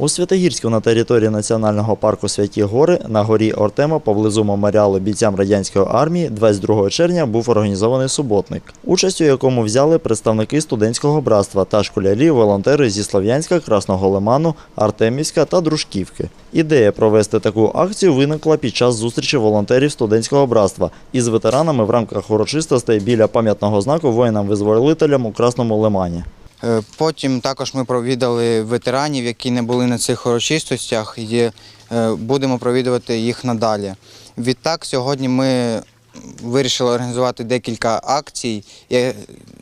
У Святогірську на території Національного парку Святі Гори на горі Ортема поблизу меморіалу бійцям радянської армії 22 червня був організований суботник, участь у якому взяли представники студентського братства та школярі, волонтери зі Слов'янська, Красного Лиману, Артемівська та Дружківки. Ідея провести таку акцію виникла під час зустрічі волонтерів студентського братства із ветеранами в рамках урочистостей біля пам'ятного знаку воїнам-визволителям у Красному Лимані. Е, Потім також ми провідали ветеранів, які не були на цих урочистостях, і е, будемо провідувати їх надалі. Відтак, сьогодні ми вирішили організувати декілька акцій,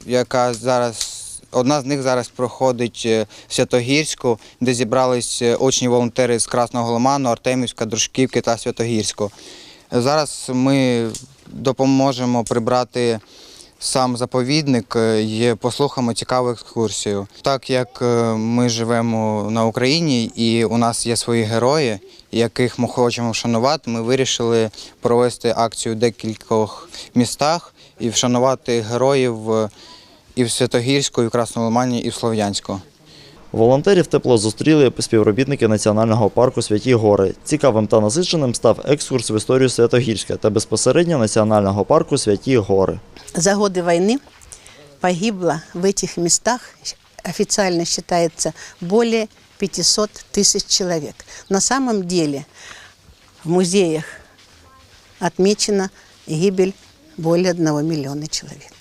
яка зараз. Одна з них зараз проходить е, в Святогірську, де зібрались очні волонтери з Красного Лиману, Артемівська, Дружківки та Святогірську. Зараз ми допоможемо прибрати сам заповідник є послухами цікаву екскурсію. Так як е, ми живемо на Україні і у нас є свої герої, яких ми хочемо вшанувати, ми вирішили провести акцію в декількох містах і вшанувати героїв е, і в Святогірську, і в Красному Лимані, і в Слов'янську. Волонтерів тепло зустріли співробітники Національного парку Святі Гори. Цікавим та насиченим став екскурс в історію Святогірська та безпосередньо Національного парку Святі Гори. За годы войны погибло в этих местах, официально считается, более 500 тысяч человек. На самом деле в музеях отмечена гибель более 1 миллиона человек.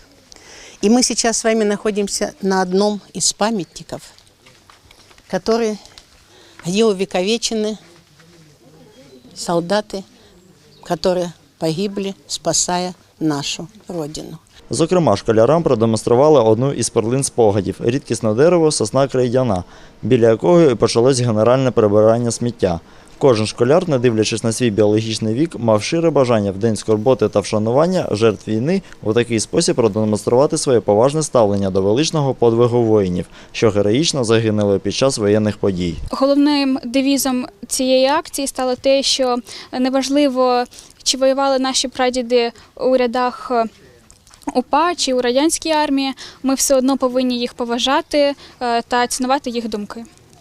И мы сейчас с вами находимся на одном из памятников, который, где увековечены солдаты, которые погибли, спасая нашу Родину. Зокрема, школярам продемонстрували одну із перлин спогадів рідкісне дерево сосна крейдяна, біля якого і почалось генеральне прибирання сміття. Кожен школяр, не дивлячись на свій біологічний вік, мав шире бажання в день скорботи та вшанування жертв війни у такий спосіб продемонструвати своє поважне ставлення до величного подвигу воїнів, що героїчно загинули під час воєнних подій. Головним девізом цієї акції стало те, що неважливо, чи воювали наші прадіди у рядах е, УПА чи у радянській армії, ми все одно повинні їх поважати е, та цінувати їх думки.